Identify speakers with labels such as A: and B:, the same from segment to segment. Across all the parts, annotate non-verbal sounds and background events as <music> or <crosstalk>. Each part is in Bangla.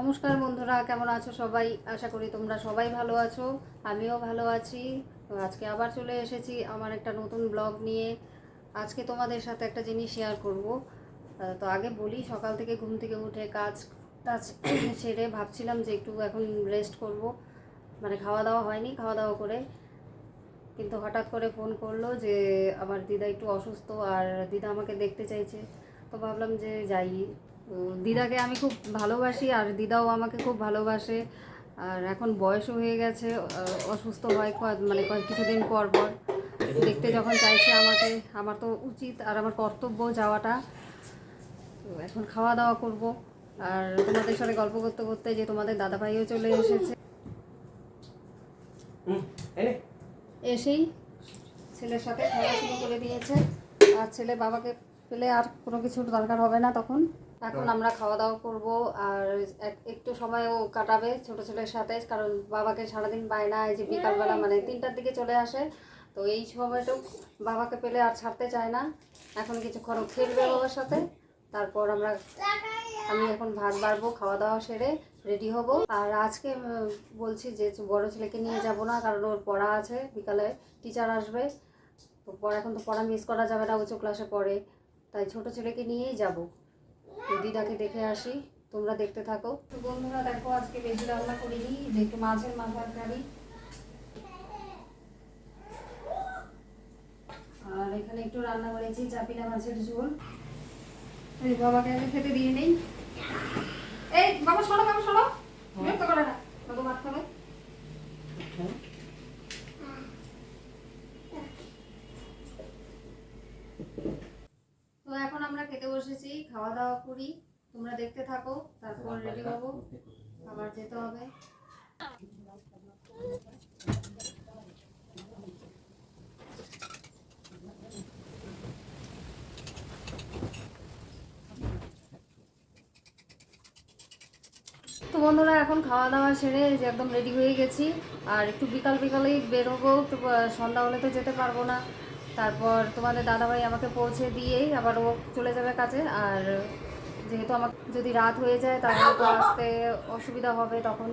A: নমস্কার বন্ধুরা, কেমন আছো সবাই? আশা করি তোমরা সবাই ভালো আছো, আমিও ভালো আছি। তো আজকে আবার চলে এসেছি আমার একটা নতুন ব্লগ নিয়ে। আজকে তোমাদের সাথে একটা জিনিস শেয়ার করব। তো আগে বলি, সকাল থেকে ঘুম থেকে উঠে কাজ টাজ <coughs> সেরে ভাবছিলাম যে একটু এখন রেস্ট করব। মানে খাওয়া দাওয়া হয়নি, খাওয়া দাওয়া করে। কিন্তু হঠাৎ করে ফোন করল যে আমার দিদা একটু অসুস্থ আর দিদা আমাকে দেখতে চাইছে। তো ভাবলাম যে যাই দিদাকে আমি খুব ভালোবাসি আর দিদাও আমাকে খুব ভালোবাসে। আর এখন বয়সও হয়ে গেছে অসুস্থ হয় ক- মানে কয়েক কিছুদিন পর পর। দেখতে যখন চাইছে আমাকে আমার তো উচিত আর আমার কর্তব্য যাওয়াটা। তো এখন খাওয়া দাওয়া করব। আর তোমাদের সাথে গল্প করতে করতে যে তোমাদের দাদা ভাইও চলে এসেছে। এসেই ছেলের সাথে খেলা শুরু করে দিয়েছে। আর ছেলে বাবাকে পেলে আর কোনো কিছুর দরকার হবে না তখন। এখন আমরা খাওয়া দাওয়া করব আর এক- একটু সময়ও কাটাবে ছোট ছেলের সাথে কারণ বাবাকে সারাদিন পায় না এই যে বিকালবেলা মানে তিনটার দিকে চলে আসে। তো এই সময়টাও বাবাকে পেলে আর ছাড়তে চায় না। এখন কিছুক্ষণ খেলবে বাবার সাথে। তারপর আমরা আমি এখন ভাত বাড়বো খাওয়া দাওয়া সেরে রেডি হব। আর আজকে বলছি যে বড় ছেলেকে নিয়ে যাব না কারণ ওর পড়া আছে বিকালে টিচার আসবে। তো এখন তো পড়া মিস করা যাবে না উঁচু ক্লাসে পড়ে। তাই ছোট ছেলেকে নিয়েই যাব। তো দিদাকে দেখে আসি তোমরা দেখতে থাকো। তো বন্ধুরা দেখো আজকে বেশি রান্না করিনি একটু মাছের মাথার কারি আর এখানে একটু রান্না করেছি চাপিলা মাছের ঝোল। এই বাবাকে আগে খেতে দিয়ে নেই। এই বাবা শোনো বাবা শোনো বিরক্ত করে না। বাবা ভাত খাবে তো এখন আমরা খেতে বসেছি খাওয়া দাওয়া করি তোমরা দেখতে থাকো তারপর রেডি হব আবার যেতে হবে। তো বন্ধুরা এখন খাওয়া দাওয়া সেরে যে একদম রেডি হয়ে গেছি আর একটু বিকাল বিকালেই বেরোবো একটু সন্ধ্যা হলে তো যেতে পারব না। তারপর তোমাদের দাদাভাই আমাকে পৌঁছে দিয়েই আবার ও চলে যাবে কাজে। আর যেহেতু আমার যদি রাত হয়ে যায়, তাহলে তো আসতে অসুবিধা হবে তখন।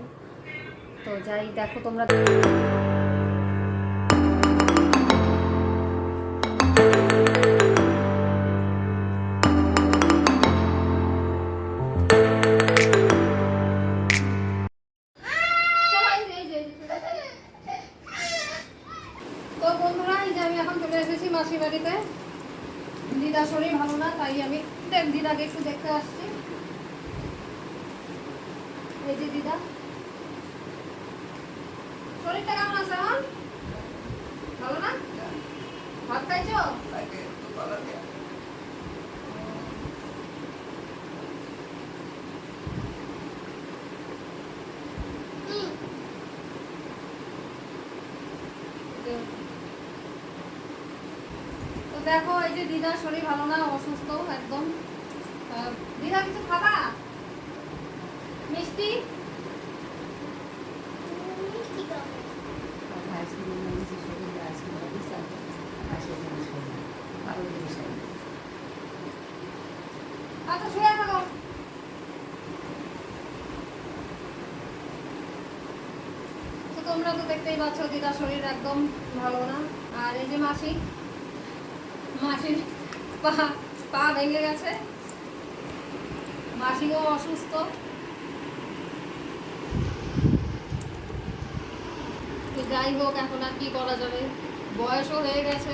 A: তো যাই, দেখো তোমরা। বন্ধুরা যে আমি এখন চলে এসেছি মাসির বাড়িতে। দিদা শরীর ভালো না, তাই আমি দেখ- দিদাকে একটু দেখতে আসছি। এই যে দিদা। শরীরটা কেমন আছে এখন? ভালো না? ভাত খাইছো? দেখো এই যে দিদার শরীর ভালো না অসুস্থ একদম। দিদা কিছু খাবা? মিষ্টি? আচ্ছা শুয়ে থাকো। তোমরা তো দেখতেই পাচ্ছ দিদার শরীর একদম ভালো না। আর এই যে মাসি? মাসির পা পা ভেঙে গেছে। মাসিও অসুস্থ। তো যাই হোক, এখন আর কি করা যাবে? বয়সও হয়ে গেছে,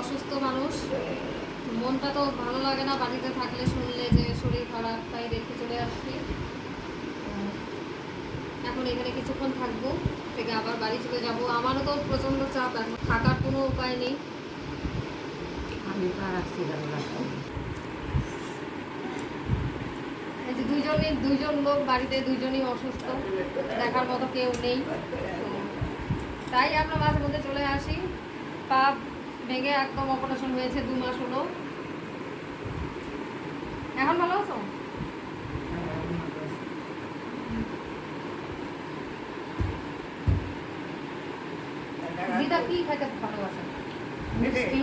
A: অসুস্থ মানুষ। মনটা তো ভালো লাগে না বাড়িতে থাকলে শুনলে যে শরীর খারাপ, তাই রেখে চলে আসছি। এখন এখানে কিছুক্ষণ থাকব, থেকে আবার বাড়ি চলে যাব। আমারও তো প্রচণ্ড চাপ, এখন থাকার কোনো উপায় নেই। দুইজনই, দুইজন লোক বাড়িতে, দুইজনই অসুস্থ। দেখার মতো কেউ নেই। তাই আমরা মাঝে মধ্যে চলে আসি। পা ভেঙে একদম অপারেশন হয়েছে দু মাস হলো। এখন ভালো আছো? দিদা, কি খাইতে ভালোবাসে? মিষ্টি?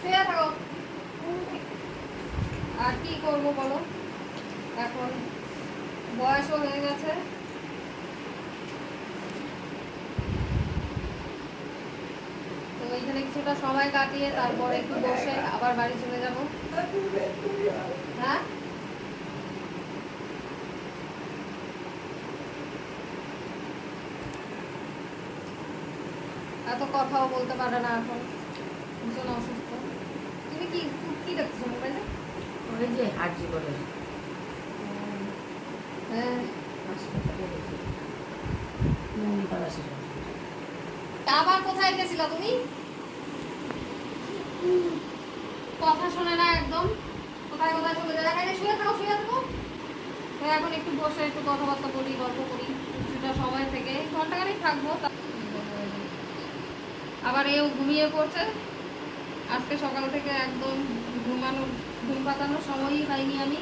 A: শুয়ে থাকো। আর কি করব বলো? এখন বয়সও হয়ে গেছে। তো এইখানে কিছুটা সময় কাটিয়ে তারপরে একটু বসে আবার বাড়ি চলে যাব। হ্যাঁ? এত কথাও বলতে পারে না এখন। ভীষণ অসুস্থ তুমি কি কি দেখছ মোবাইলে
B: ওই যে করে আসে
A: তা আবার কোথায় গেছিলা তুমি? কথা শোনে না একদম। কোথায় কোথায় চলে যায়? এখানে শুয়ে থাকো শুয়ে থাকো। হ্যাঁ এখন একটু বসে একটু কথাবার্তা বলি গল্প করি। কিছুটা সময় থেকে ঘন্টাখানেক থাকব আবার এও ঘুমিয়ে পড়ছে। আজকে সকাল থেকে একদম ঘুমানোর ঘুম পাতানোর সময়ই পাইনি আমি।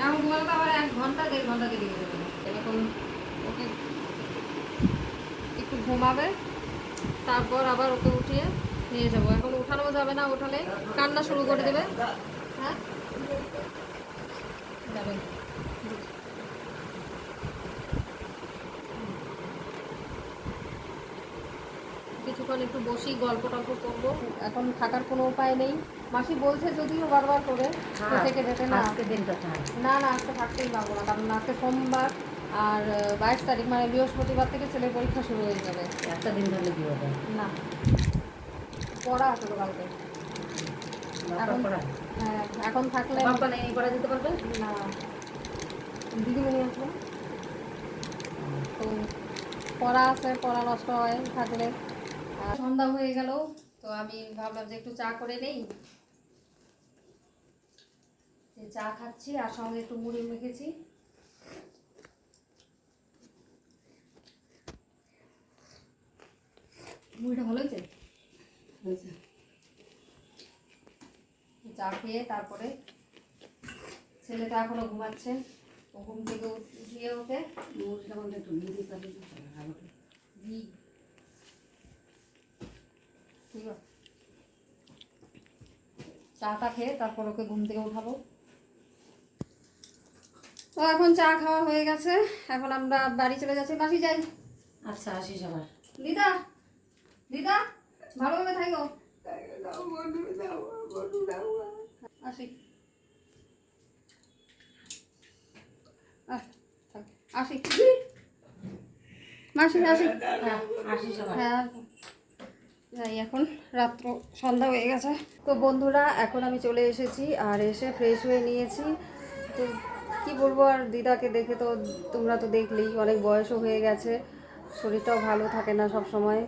A: এখন ঘুমানো তো আবার এক ঘণ্টা, দেড় ঘণ্টা দেরি হয়ে যাবে। এখন ওকে একটু ঘুমাবে, তারপর আবার ওকে উঠিয়ে নিয়ে যাব। এখন উঠানো যাবে না, উঠালে কান্না শুরু করে দেবে। হ্যাঁ? যাবে। কিছুক্ষণ একটু বসি গল্প টল্প করব। এখন থাকার কোনো উপায় নেই। মাসি বলছে যদিও বারবার করে থেকে যেতে না।
B: আজকে দিনটা
A: না না আজকে থাকতেই পারব না কারণ আজকে সোমবার আর বাইশ তারিখ মানে বৃহস্পতিবার থেকে ছেলের পরীক্ষা শুরু হয়ে যাবে।
B: একটা দিন ধরে কি হবে?
A: না। পড়া আছে তো কালকে। এখন-
B: পড়া?
A: হ্যাঁ এখন থাকলে
B: পড়া দিতে পারবে?
A: না। দিদিমণি আসবে তো পড়া আছে পড়া নষ্ট হয় থাকলে সন্ধ্যা হয়ে গেল তো আমি ভাবলাম যে একটু চা করে নেই। চা খাচ্ছি আর সঙ্গে একটু মুড়ি মেখেছি। মুড়িটা ভালো হয়েছে? চা খেয়ে তারপরে ছেলেটা এখনও ঘুমাচ্ছে। ও ঘুম থেকে উঠিয়ে ওকে
B: মুড়িটা একটু ঘি দিতে হবে
A: ঘি ঠিক আছে চাটা খেয়ে তারপর ওকে ঘুম থেকে উঠাবো। তো এখন চা খাওয়া হয়ে গেছে। এখন আমরা বাড়ি চলে যাচ্ছি। মাসি যাই।
B: আচ্ছা আসিস আবার
A: দিদা দিদা ভালোভাবে থাকো আসি। আসি। মাসি আসি।
B: হ্যাঁ আসিস আবার
A: হ্যাঁ। যাই, এখন রাত্র, সন্ধ্যা হয়ে গেছে। তো বন্ধুরা, এখন আমি চলে এসেছি আর এসে ফ্রেশ হয়ে নিয়েছি। তো কি বলব, আর দিদাকে দেখে তো তোমরা তো দেখলেই, অনেক বয়সও হয়ে গেছে। শরীরটাও ভালো থাকে না সব সময়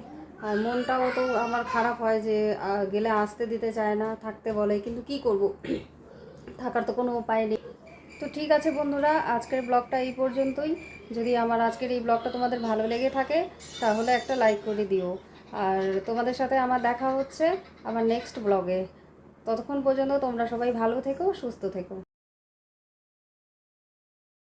A: আর মনটাও তো আমার খারাপ হয় যে গেলে আসতে দিতে চায় না, থাকতে বলে। কিন্তু কি করব? থাকার তো কোনো উপায় নেই। তো ঠিক আছে বন্ধুরা, আজকের ব্লগটা এই পর্যন্তই। যদি আমার আজকের এই ব্লগটা তোমাদের ভালো লেগে থাকে, তাহলে একটা লাইক করে দিও। আর তোমাদের সাথে আমার দেখা হচ্ছে আমার নেক্সট ব্লগে ততক্ষণ পর্যন্ত তোমরা সবাই ভালো থেকো, সুস্থ থেকো।